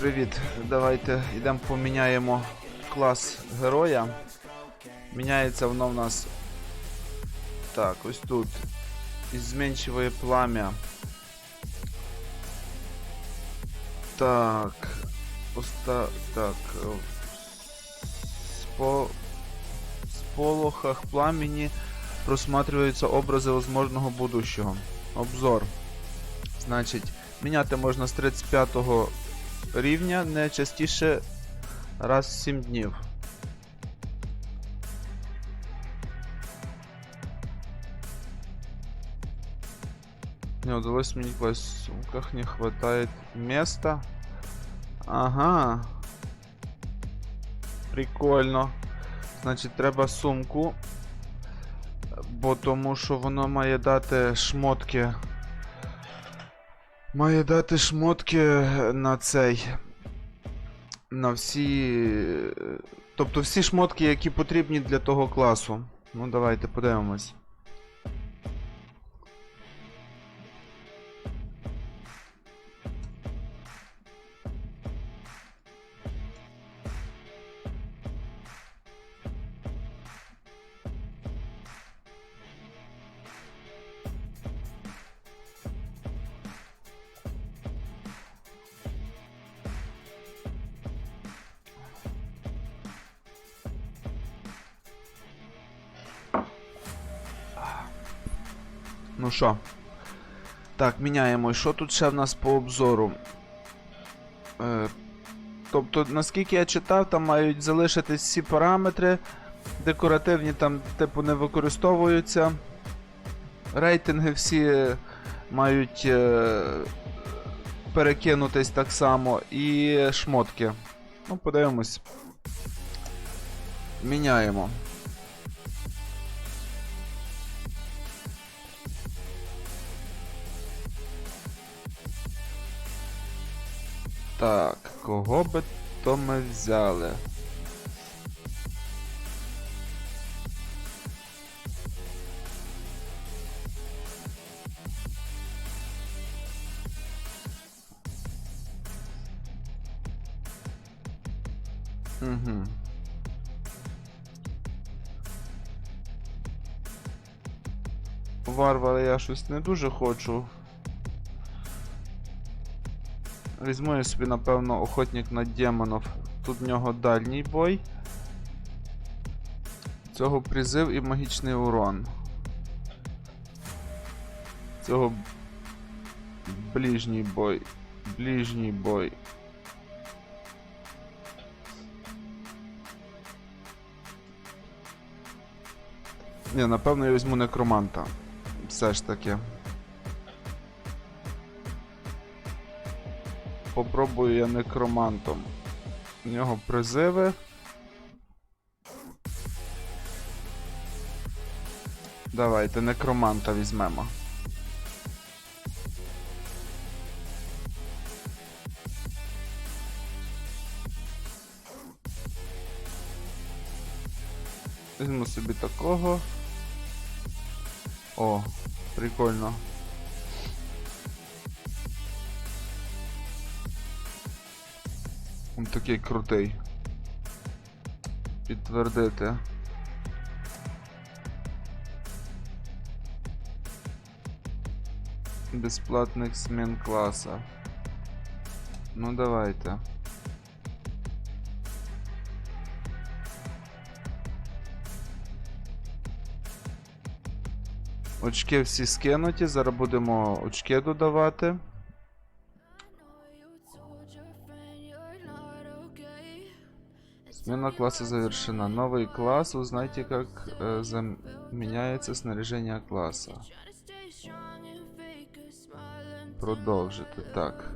привіт. Давайте йдемо поміняємо клас героя. Міняється воно в нас. Так, ось тут. І зменшує пламя. Так. Оста... Так. Спо... В сполохах пламени просматриваються образи возможного будущого. Обзор. Значить, міняти можна з 35 рівня не частіше раз в 7 днів. Не удалось сменить класть в сумках, не хватает места. Ага. Прикольно. Значить, треба сумку. Бо тому що воно має дати шмотки. Має дати шмотки на цей. На всі. Тобто всі шмотки, які потрібні для того класу. Ну, давайте подивимось. Ну що? Так, міняємо. Що тут ще в нас по обзору? Е, тобто, наскільки я читав, там мають залишитись всі параметри. Декоративні там, типу, не використовуються. Рейтинги всі мають е, перекинутись так само. І шмотки. Ну, подивимось. Міняємо. Так, кого би то ми взяли? Угу. Варвара я щось не дуже хочу. Візьму я собі, напевно, охотник на демонов. Тут в нього дальній бой. Цього призив і магічний урон. Цього ближній бой. Ближній бой. Ні, напевно, я візьму некроманта. Все ж таки. Попробую я некромантом. У нього призиви. Давайте некроманта візьмемо. Візьму собі такого. О, прикольно. Він такий крутий. Підтвердити. Безплатних змін класа. Ну давайте. Очки всі скинуті, зараз будемо очки додавати. Смена класса завершена. Новый класс. Узнайте, как э, заменяется снаряжение класса. Продовжити. Так.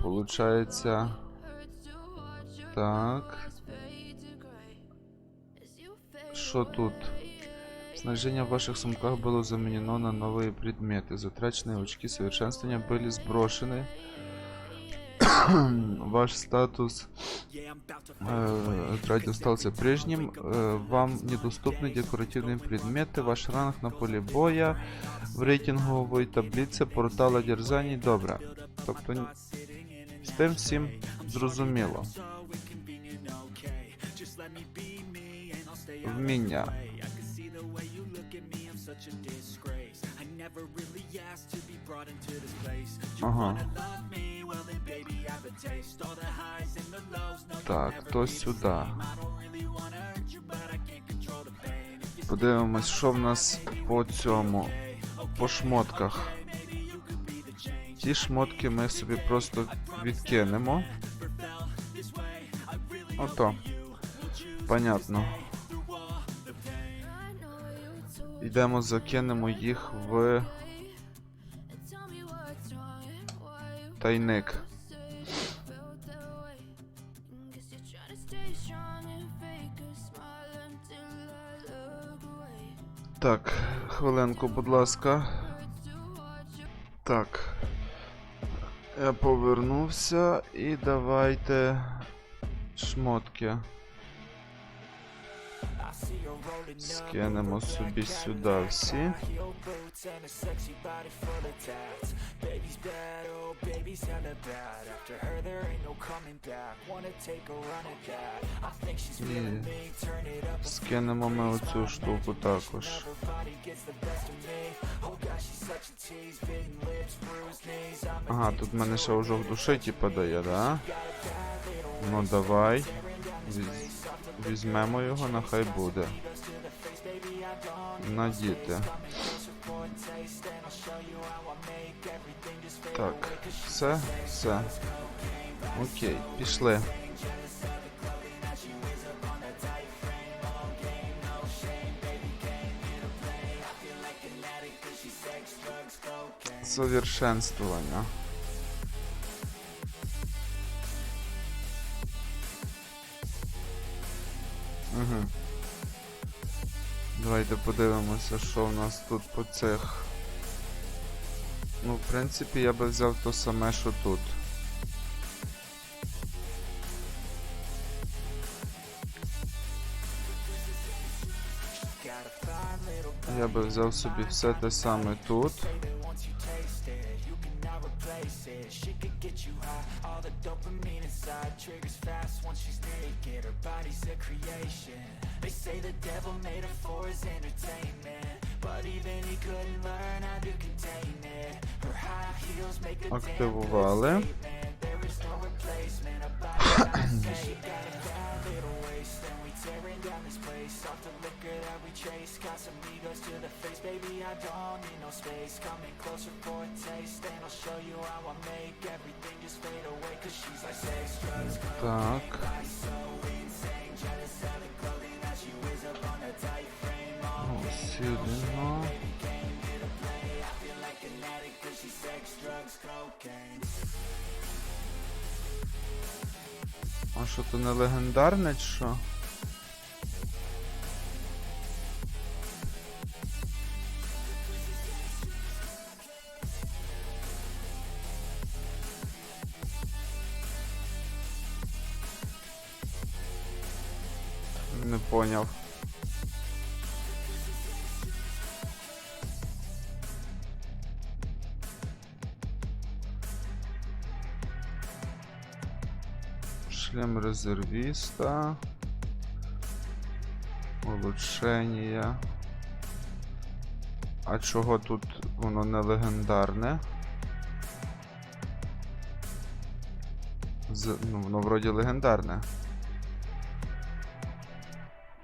Получається. Так. Що тут? Снаряжение в ваших сумках было заменено на новые предметы. Затраченные очки совершенствования были сброшены. Ваш статус э, радио остался прежним. Э, вам недоступны декоративные предметы. Ваш ранг на поле боя в рейтинговой таблице портала дерзаний. Добре. Тобто н- з тим всім зрозуміло. Вміння. Ага. Так, то сюди. Подивимось, що в нас по цьому. По шмотках. Ті шмотки ми собі просто відкинемо. Ото. Понятно. Йдемо, закинемо їх в тайник. Так, хвилинку, будь ласка. Так. Я повернувся і давайте шмотки. Скинемо собі сюди всі. І скинемо ми оцю штуку також. Ага, тут мене ще ожог душі типа дає, да? Ну давай. Візьмемо його, нехай буде. Надіти. Так, все, все. Окей, пішли. Совершенствование. Угу. Давайте подивимося, що в нас тут по цих. Ну, в принципі, я би взяв то саме, що тут. Я би взяв собі все те саме тут. Активували. Так. Ну, сюди. А що то не легендарне, чи що? Не поняв. Резервиста. Улучшення. А чого тут воно не легендарне? З, ну, воно вроді легендарне.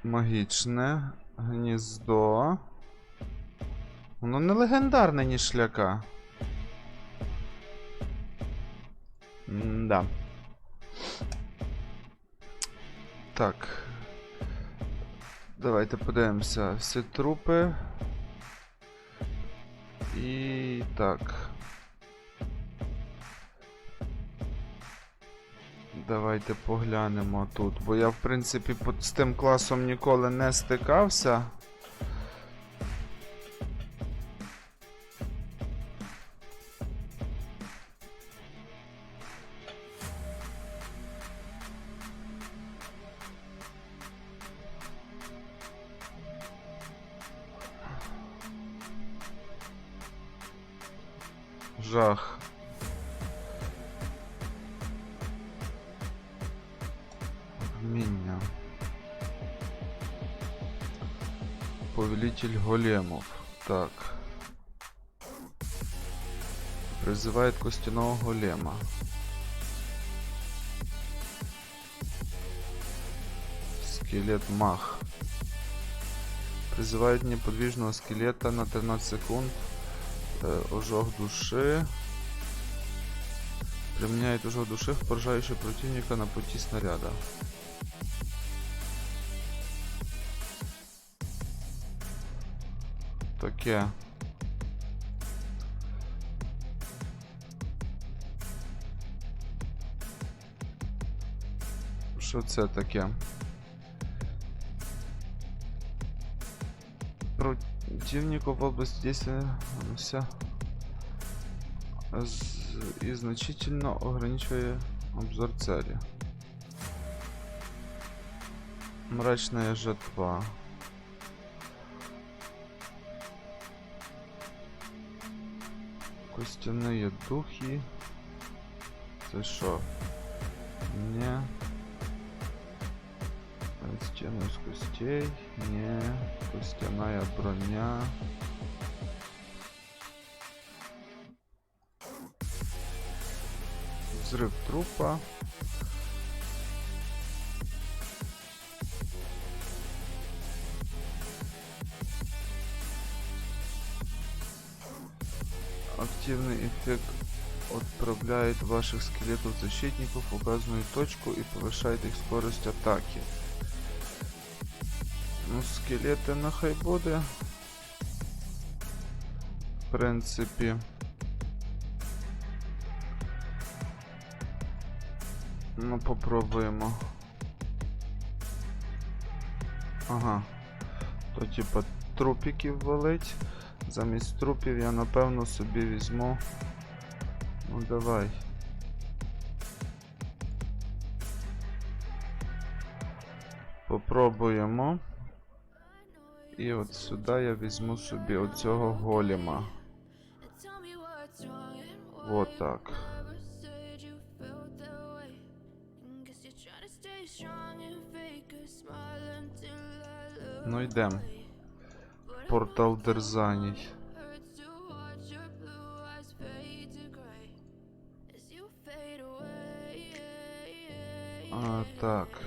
Магічне гніздо. Воно не легендарне, ні шляка. М-да. Так. Давайте подивимося всі трупи. І так. Давайте поглянемо тут, бо я в принципі з тим класом ніколи не стикався. жах. Обміння. Повелитель големов. Так. Призывает костяного голема. Скелет мах. Призывает неподвижного скелета на 13 секунд. Э, ожог души. Применяет ожог души, в поражающий противника на пути снаряда. Таке. Що це таке? Противнику в области действия и значительно ограничивая обзор цели. Мрачная жатва. Костяные духи. Це що? Не. Стену из костей. Не. Костяная броня. Взрыв трупа. Активный эффект отправляет ваших скелетов защитников в указанную точку и повышает их скорость атаки. Ну, скелети нехай буде. В принципі. Ну, попробуємо. Ага. То типа трупіків валить. Замість трупів я напевно собі візьму. Ну давай. Попробуємо. І от сюди я візьму собі оцього голема. Вот так. Ну йдем. Портал дерзаній. А, так.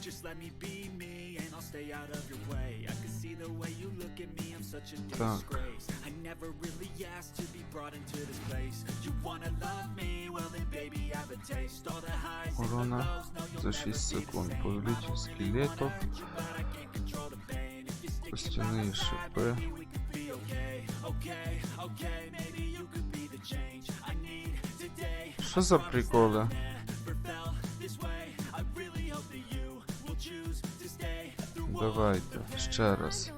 Just let me be me and I'll stay out of your way. I can see the way you look at me, I'm such a disgrace. I never really asked to be brought into this place. You wanna love me? Well, then, baby, have a taste. All the highs and the lows, no, you'll за never 6 be the секунд. same. Повелитель скелетов. Костяные шипы. Що за приколи? Давайте, ще раз.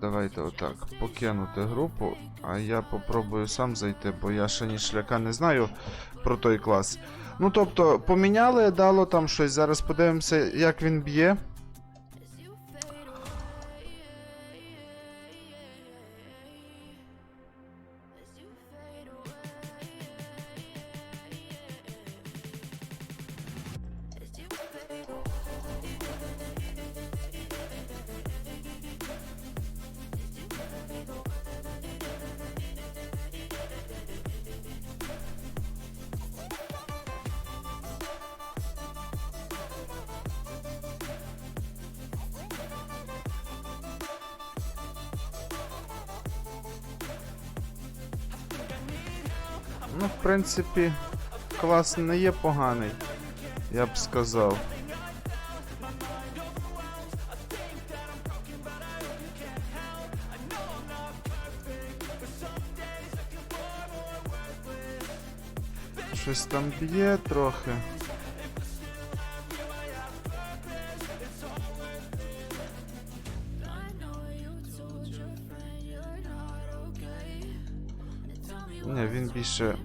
Давайте отак. Покинути групу, а я попробую сам зайти, бо я ще ні шляка не знаю про той клас. Ну тобто, поміняли, дало там щось. Зараз подивимося, як він б'є. Ну, в принципі, клас не є поганий, я б сказав. Щось там б'є трохи. Більше.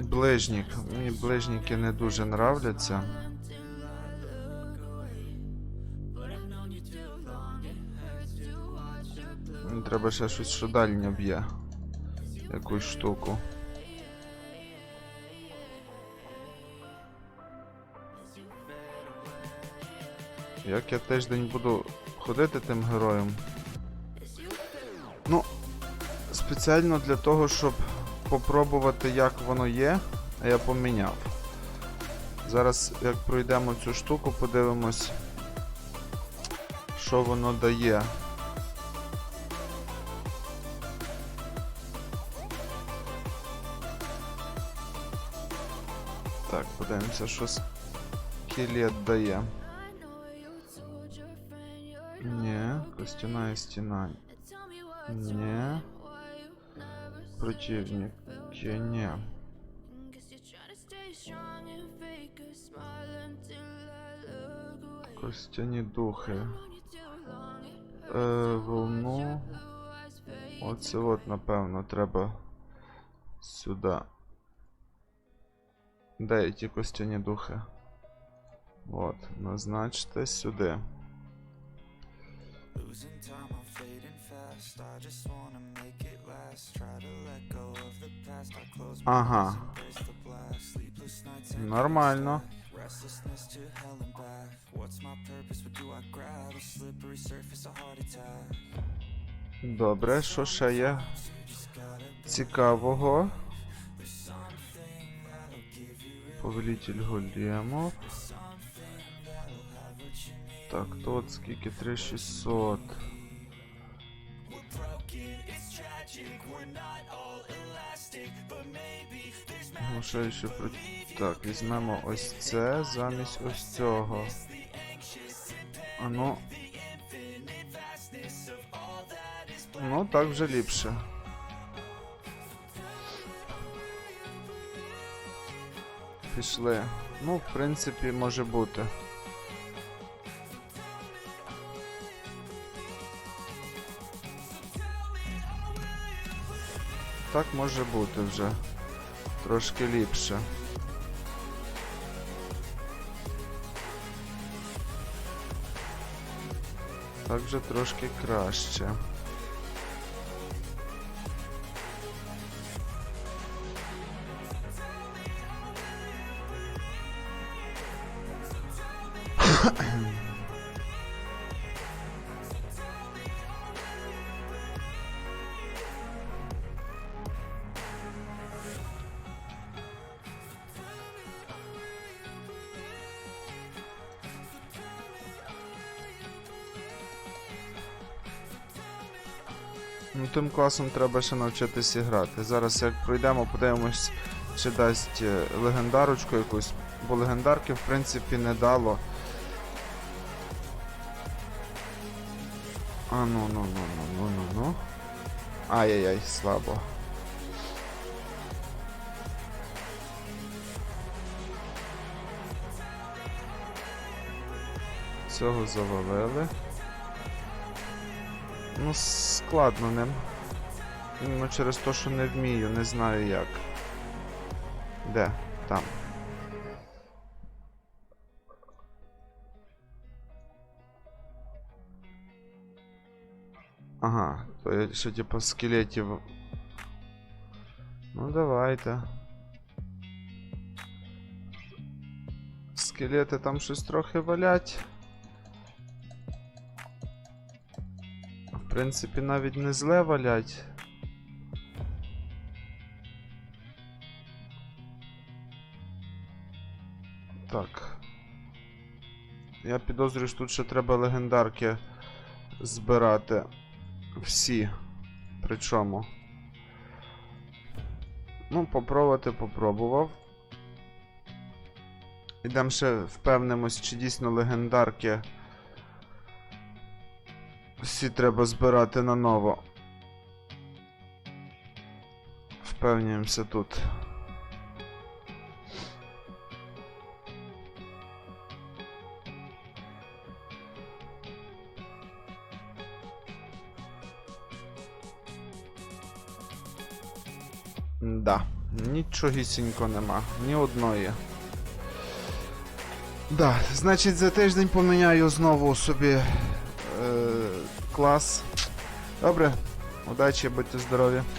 Ближнік. Мені ближніки не дуже нравляться. Треба ще щось, що дальнє б'є. Якусь штуку. Як я тиждень буду ходити тим героєм? Ну, спеціально для того, щоб попробувати, як воно є, я поміняв. Зараз, як пройдемо цю штуку, подивимось, що воно дає. Так, подивимося, що скелет дає. Ні, костяна стіна. Ні. Противники, ні. Костяні духи. Е, волну. Оце от, напевно, треба сюди. Де ті костяні духи? От, назначте сюди. Heart attack. Добре, що ще є цікавого? Повелитель големов. Так, тут скільки? 3600. Глушаючи про... Так, візьмемо ось це замість ось цього. А ну. Ну, так вже ліпше. Пішли. Ну, в принципі, може бути. Так може бути вже. Трошки ліпше. Так вже трошки краще. Класом треба ще навчитися грати. Зараз як пройдемо, подивимось, чи дасть е, легендарочку якусь. Бо легендарки, в принципі, не дало. А ну ну ну ну ну ну ну. Ай-яй-яй, слабо. Цього завалили. Ну, складно ним. Ну, через те, що не вмію, не знаю як. Де? Там. Ага, то я ще типу скелетів. Ну давайте. Скелети там щось трохи валять. В принципі, навіть не зле валять. Я підозрюю, що тут ще треба легендарки збирати. Всі. Причому. Ну, попробувати попробував. Ідемо ще впевнимось, чи дійсно легендарки. Всі треба збирати наново. Впевнюємося тут. Нічогісінько нема, ні одної. Да, значить за тиждень поміняю знову собі е, клас. Добре, удачі, будьте здорові.